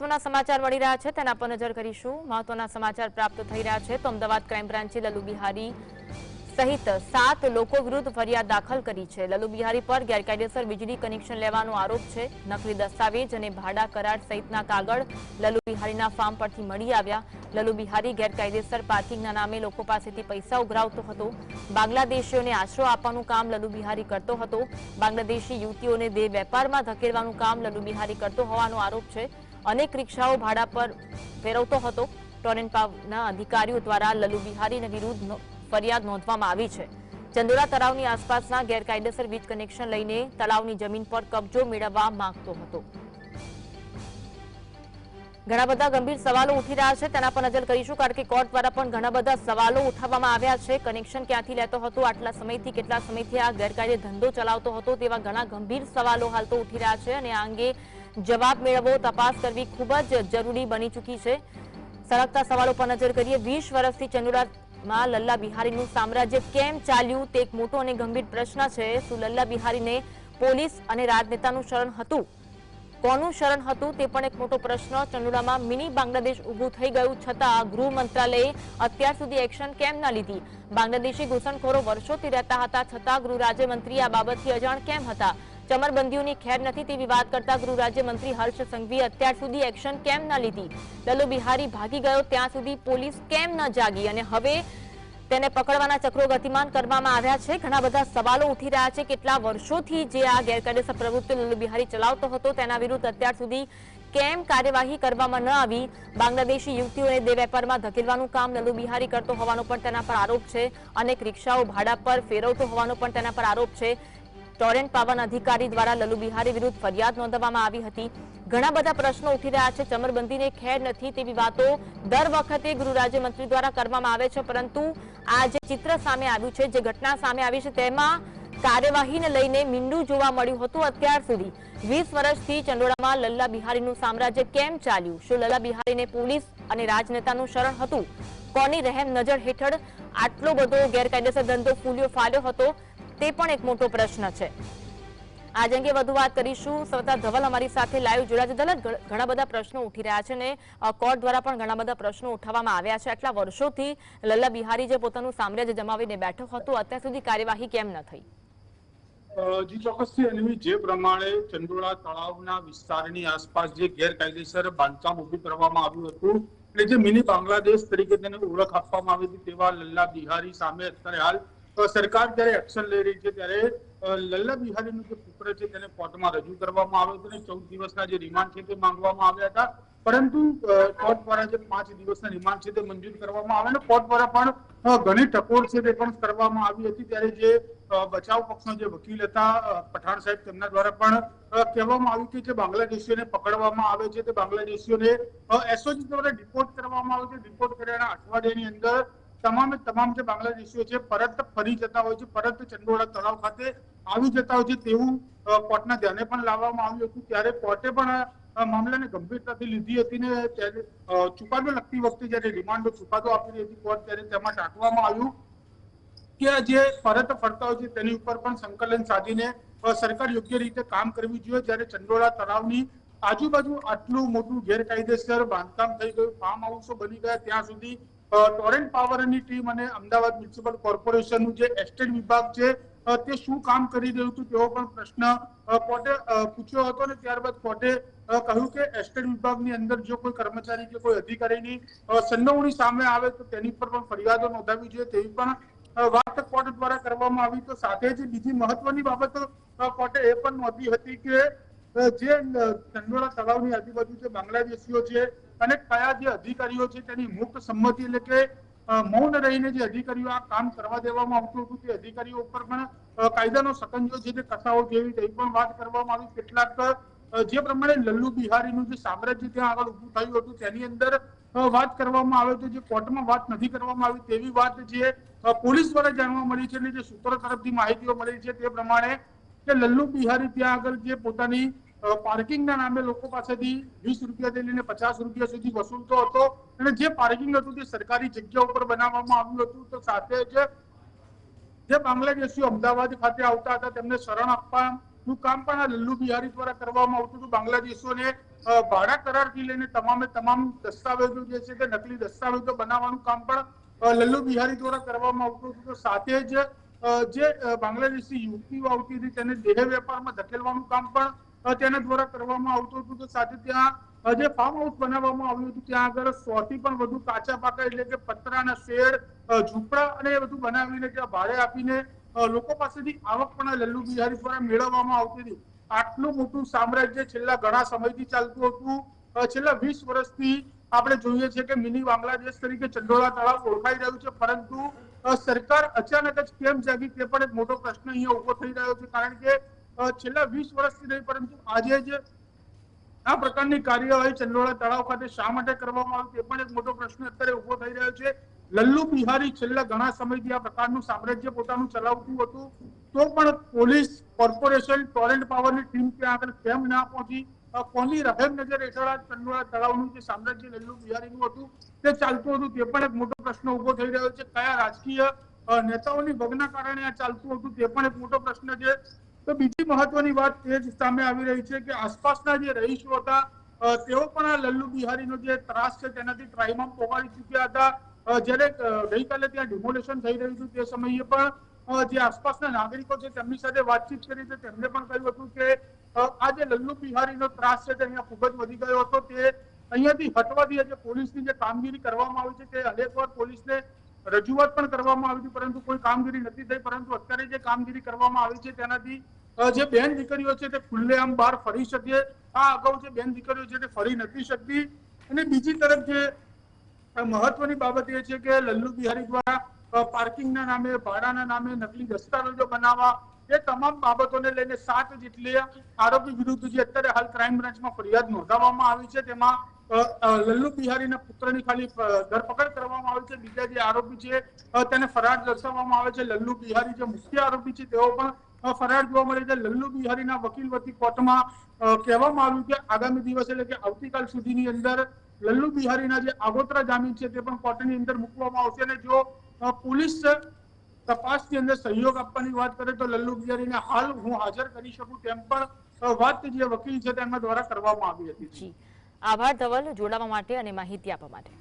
મહત્વના સમાચાર મળી રહ્યા છે, તેના પર નજર કરીશું. મહત્વના સમાચાર પ્રાપ્ત થઈ રહ્યા છે, તો અમદાવાદ ક્રાઇમ બ્રાન્ચે લલુ બિહારી સહિત સાત લોકો વિરુદ્ધ ફરિયાદ દાખલ કરી છે. લલુ બિહારી પર ગેરકાયદેસર વીજળી કનેક્શન લેવાનો આરોપ છે. નકલી દસ્તાવેજ અને ભાડા કરાર સહિતના કાગળ લલુ બિહારીના ફાર્મ પરથી મળી આવ્યા. લલુ બિહારી ગેરકાયદેસર પાર્કિંગના નામે લોકો પાસેથી પૈસા ઉઘરાવતો હતો. બાંગ્લાદેશીઓને આશરો આપવાનું કામ લલુ બિહારી કરતો હતો. બાંગ્લાદેશી યુવતીઓને દેહ વેપારમાં ધકેલવાનું કામ લલુ બિહારી કરતો હોવાનો આરોપ છે. અનેક રિક્ષાઓ ભાડા પર ફેરવતો હતો. ટોરેન્ટ અધિકારીઓ દ્વારા લલુ બિહારીના વિરુદ્ધ ફરિયાદ નોંધવામાં આવી છે. ચંદોરા તળાવની આસપાસના ગેરકાયદેસર વીજ કનેક્શન લઈને તળાવની જમીન પર કબજો મેળવવા માંગતો હતો. ઘણા બધા ગંભીર સવાલો ઉઠી રહ્યા છે. તેના પર નજર કરીશું કારણ કે કોર્ટ દ્વારા પણ ઘણા બધા સવાલો ઉઠાવવામાં આવ્યા છે. કનેક્શન ક્યાંથી લેતો હતો? આટલા સમયથી કેટલા સમયથી આ ગેરકાયદે ધંધો ચલાવતો હતો તેવા ઘણા ગંભીર સવાલો હાલ તો ઉઠી રહ્યા છે અને આ અંગે જવાબ મેળવવો તપાસ કરવી ખૂબ જ જરૂરી બની ચૂકી છે. સળગતા સવાલો પર નજર કરીએ, વીસ વર્ષથી ચંદુરામાં લલ્લા બિહારીનું સામ્રાજ્ય કેમ ચાલ્યું? તે એક મોટો અને ગંભીર પ્રશ્ન છે. શું લલ્લા બિહારીને પોલીસ અને રાજનેતાનું શરણ હતું? કોનું શરણ હતું તે પણ એક મોટો પ્રશ્ન. ચંદુડામાં મિની બાંગ્લાદેશ ઊભું થઈ ગયું છતાં ગૃહ મંત્રાલયે અત્યાર સુધી એક્શન કેમ ન લીધી? બાંગ્લાદેશી ઘૂસણખોરો વર્ષોથી રહેતા હતા છતાં ગૃહ રાજ્યમંત્રી આ બાબતથી અજાણ કેમ હતા? ચમરબંધીઓની ખેર નથી તેવી વાત કરતા ગૃહ રાજ્યમંત્રી હર્ષ સંઘવીએ અત્યાર સુધી એક્શન કેમ ન લીધી? લલુ બિહારી ભાગી ગયો, ત્યાં સુધી પોલીસ કેમ ન જાગી? અને હવે તેને પકડવાના ચક્રો ગતિમાન કરવામાં આવ્યા છે. ઘણા બધા સવાલો ઉઠી રહ્યા છે. કેટલા વર્ષોથી જે આ ગેરકાયદેસર પ્રવૃત્તિ લલ્લુ બિહારી ચલાવતો હતો, તેના વિરુદ્ધ અત્યાર સુધી કેમ કાર્યવાહી કરવામાં ન આવી? બાંગ્લાદેશી યુવતીઓને દે વેપારમાં ધકેલવાનું કામ લલ્લુ બિહારી કરતો હોવાનો પણ તેના પર આરોપ છે. અનેક રિક્ષાઓ ભાડા પર ફેરવતો હોવાનો પણ તેના પર આરોપ છે. ટોરેન્ટ પાવન અધિકારી દ્વારા લલુ બિહારી વિરુદ્ધ ફરિયાદ નોંધવામાં આવી હતી. ઘણા બધા પ્રશ્નો ઉઠી રહ્યા છે. ચમરબંધીને ખેર નથી તેવી વાતો દર વખતે ગૃહ રાજ્યમંત્રી દ્વારા કરવામાં આવે છે. પરંતુ આ જે ચિત્ર સામે આવ્યું છે, જે ઘટના સામે આવી છે, તેમાં કાર્યવાહીને લઈને મીંડું જોવા મળ્યું હતું અત્યાર સુધી. વીસ વર્ષથી ચંડોળામાં લલ્લા બિહારીનું સામ્રાજ્ય કેમ ચાલ્યું? શું લલ્લા બિહારીને પોલીસ અને રાજનેતાનું શરણ હતું? કોની રહેમ નજર હેઠળ આટલો બધો ગેરકાયદેસર ધંધો ફૂલ્યો ફાલ્યો હતો? તે પણ એક મોટો પ્રશ્ન છે. આજ અંગે વધુ વાત કરીશું. સવતા ધવલ અમારી સાથે લાઈવ જોડાયા ધવલ ઘણા બધા પ્રશ્નો ઉઠી રહ્યા છે અને કોર્ટ દ્વારા પણ ઘણા બધા પ્રશ્નો ઉઠાવવામાં આવ્યા છે. આટલા વર્ષોથી લલ્લા બિહારી જે પોતાનું સામ્રાજ્ય જમાવીને બેઠો હતો, અત્યાર સુધી કાર્યવાહી કેમ ન થઈ? જી, ચોક્કસથી જે પ્રમાણે ચંદોળા તળાવના વિસ્તારની આસપાસ જે ગેરકાયદેસર બાંધકામ ઊભું કરવામાં આવ્યું હતું અને જે મિની બાંગ્લાદેશ તરીકે તેને ઓળખ આપવામાં આવી હતી, તેવા લલ્લા બિહારી સામે અત્યારે હાલ સરકાર જ્યારે એક્શન લઈ રહી છે ત્યારે લલ્લા બિહારીનું જે પુત્ર છે તેને કોર્ટમાં રજૂ કરવામાં આવ્યો હતો અને ચૌદ દિવસના જે રિમાન્ડ છે તે માંગવામાં આવ્યા હતા. પરંતુ કોર્ટ દ્વારા જે પાંચ દિવસના રિમાન્ડ છે તે મંજૂર કરવામાં આવે અને કોર્ટ દ્વારા પણ ઘણી ટકોર છે તે પણ કરવામાં આવી હતી. ત્યારે જે બચાવ પક્ષના જે વકીલ હતા પઠાણ સાહેબ તેમના દ્વારા પણ કહેવામાં આવ્યું કે જે બાંગ્લાદેશીઓને પકડવામાં આવે છે તે બાંગ્લાદેશીઓને એસઓજી દ્વારા ડિપોર્ટ કરવામાં આવે છે. ડિપોર્ટ કર્યાના અઠવાડિયાની અંદર તમામે તમામ જે બાંગ્લાદેશીઓ છે, પરત ફરી જતા હોય છે, પરત ચંડોળા તળાવ ખાતે આવી જતા હોય છે તેવું કોર્ટના ધ્યાને પણ લાવવામાં આવ્યું હતું. ત્યારે કોર્ટે પણ મામલાને ગંભીરતાથી લીધી હતી ને ત્યારે ચુકાદો લગતી વખતે જ્યારે રિમાન્ડનો ચુકાદો આપી રહી હતી કોર્ટ, ત્યારે તેમાં ટાંકવામાં આવ્યું કે જે પરત ફરતા હોય છે તેની ઉપર પણ સંકલન સાધીને સરકાર યોગ્ય રીતે કામ કરવી જોઈએ. જ્યારે ચંડોળા તળાવની આજુબાજુ આટલું મોટું ગેરકાયદેસર બાંધકામ થઈ ગયું ફાર્મ હાઉસો બની ગયા, ત્યાં સુધી ટોરેન્ટ પાવરની ટીમ અને અમદાવાદ મ્યુનિસિપલ કોર્પોરેશનનું જે એસ્ટેટ વિભાગ છે તે શું કામ કરી રહ્યું હતું તેવો પણ પ્રશ્ન કોર્ટે પૂછ્યો હતો અને ત્યારબાદ કોર્ટે કહ્યું કે એસ્ટેટ વિભાગની અંદર જો કોઈ કર્મચારી કે કોઈ અધિકારીની સંડોવણી સામે આવે તો તેની પર પણ ફરિયાદો નોંધાવી જોઈએ તેવી પણ વાત કોર્ટ દ્વારા કરવામાં આવી. તો સાથે જ બીજી મહત્વની બાબત કોર્ટે એ પણ નોંધી હતી કે જે ચંડોળા તળાવની આજુબાજુ જે બાંગ્લાદેશીઓ છે અને કયા જે અધિકારીઓ છે તેની મુક્ત સંમતિ એટલે કે મૌન રહીને જે અધિકારીઓ આ કામ કરવા દેવામાં આવતું હતું, તે અધિકારીઓ ઉપર પણ કાયદાનો સકંજો છે તે કસાવો જેવી તે પણ વાત કરવામાં આવી. કેટલાક જે પ્રમાણે લલ્લુ બિહારીનું જે સામ્રાજ્ય ત્યાં આગળ ઊભું થયું હતું, તેની અંદર વાત કરવામાં આવે તો જે કોર્ટમાં વાત નથી કરવામાં આવી તેવી વાત જે પોલીસ દ્વારા જાણવા મળી છે અને જે સૂત્રો તરફથી માહિતીઓ મળી છે તે પ્રમાણે, કે લલ્લુ બિહારી ત્યાં આગળ જે પોતાની પાર્કિંગના નામે લોકો પાસેથી વીસ રૂપિયાથી લઈને પચાસ રૂપિયા સુધી વસૂલતો હતો. અને જે પાર્કિંગ હતું તે સરકારી જગ્યા ઉપર બનાવવામાં આવ્યું હતું. તો સાથે જ જે બાંગ્લાદેશીઓ અમદાવાદ ખાતે આવતા હતા, તેમને શરણ આપવાનું કામ પણ આ લલ્લુ બિહારી દ્વારા કરવામાં આવતું હતું. બાંગ્લાદેશોને ભાડા ભાડા કરારથી લઈને તમામે તમામ દસ્તાવેજો જે છે તે નકલી દસ્તાવેજો બનાવવાનું કામ પણ લલ્લુ બિહારી દ્વારા કરવામાં આવતું હતું. તો સાથે જ જે બાંગ્લાદેશી યુવતીઓ આવતી હતી તેને દેહ વેપારમાં ધકેલવાનું કામ પણ તેના દ્વારા કરવામાં આવતું હતું સાથે ત્યાં જે ફાર્મ હાઉસ બનાવવામાં આવ્યું હતું, ત્યાં આગળ સો થી પણ વધુ કાચા પાકા એટલે કે પતરાના શેડ ઝૂંપડા અને એ બધું બનાવીને ત્યાં ભાડે આપીને લોકો પાસેથી આવક પણ લલ્લુ બિહારી દ્વારા મેળવવામાં આવતી હતી. આટલું મોટું સામ્રાજ્ય છેલ્લા ઘણા સમયથી ચાલતું હતું. છેલ્લા વીસ વર્ષથી આપણે જોઈએ છે કે મિની બાંગ્લાદેશ તરીકે ચંડોળા તળાવ ઓળખાઈ રહ્યું છે, પરંતુ સરકાર અચાનક જ કેમ જાગી તે પણ એક મોટો પ્રશ્ન અહીંયા ઊભો થઈ રહ્યો છે, કારણ કે છેલ્લા વીસ વર્ષથી નહીં, પરંતુ આજે જે આ પ્રકારની કાર્યવાહી ચંડોળા તળાવ ખાતે શા માટે કરવામાં આવી તે પણ એક મોટો પ્રશ્ન અત્યારે ઊભો થઈ રહ્યો છે. લલ્લુ બિહારી છેલ્લા ઘણા સમયથી આ પ્રકારનું સામ્રાજ્ય પોતાનું ચલાવતું હતું, તો પણ પોલીસ કોર્પોરેશન ટોરેન્ટ પાવરની ટીમ ત્યાં આગળ કેમ ના પહોંચી? કોની રહેમ નજર હેઠળ આ તળાવનું જે સામ્રાજ્ય લલ્લુ બિહારીનું હતું, તે ચાલતું હતું તે પણ એક મોટો પ્રશ્ન ઊભો થઈ રહ્યો છે. કયા રાજકીય નેતાઓની ભગના કારણે આ ચાલતું હતું તે પણ એક મોટો પ્રશ્ન છે. તો બીજી મહત્વની વાત એ જ સામે આવી રહી છે કે આસપાસના જે રહીશો હતા તેઓ પણ આ લલ્લુ બિહારીનો જે ત્રાસ છે તેનાથી ત્રાહિમામ પોકારી ચૂક્યા હતા. જ્યારે ગઈકાલે ત્યાં ડિમોલેશન થઈ રહ્યું હતું તે સમયે પણ જે આસપાસના નાગરિકો છે તેમની સાથે વાતચીત કરી છે તેમને પણ કહ્યું હતું કે આ જે લલ્લુ બિહારીનો ત્રાસ છે તે અહીંયા ખૂબ જ વધી ગયો હતો. તે અહીંયાથી હટવાથી જે પોલીસની જે કામગીરી કરવામાં આવી છે તે અનેકવાર પોલીસને રજૂઆત પણ કરવામાં આવી હતી, પરંતુ કોઈ કામગીરી નથી થઈ, પરંતુ અત્યારે જે કામગીરી કરવામાં આવી છે તેનાથી જે બેન દીકરીઓ છે તે ખુલ્લેઆમ બહાર ફરી શકે આ અગાઉ જે બેન દીકરીઓ છે તે ફરી નથી શકતી. અને બીજી તરફ જે મહત્વની બાબત એ છે કે લલ્લુ બિહારી દ્વારા પાર્કિંગના નામે, ભાડાના નામે નકલી દસ્તાવેજો બનાવવા, એ તમામ બાબતોને લઈને સાત જેટલી આરોપી વિરુદ્ધ જે અત્યારે હાલ ક્રાઇમ બ્રાન્ચમાં ફરિયાદ નોંધાવવામાં આવી છે. તેમાં લલ્લુ બિહારીના પુત્રની ખાલી ધરપકડ કરવામાં આવી છે. બીજા જે આરોપી છે તેને ફરાર દર્શાવવામાં આવે છે. લલ્લુ બિહારી જે મુખ્ય આરોપી છે, તેઓ પણ ફરાર જોવા મળે છે. લલ્લુ બિહારીના વકીલ વતી કોર્ટમાં કહેવામાં આવ્યું કે આગામી દિવસ એટલે કે આવતીકાલ સુધીની અંદર લલ્લુ બિહારીના જે આગોતરા જામીન છે, તે પણ કોર્ટની અંદર મૂકવામાં આવશે. અને જો પોલીસ તપાસની અંદર સહયોગ આપવાની વાત કરે તો લલ્લુ બિહારીને હાલ હું હાજર કરી શકું તેમ પણ વાત જે વકીલ છે, તેમના દ્વારા કરવામાં આવી હતી. આભાર ધવલ જોડાવા માટે અને માહિતી આપવા માટે.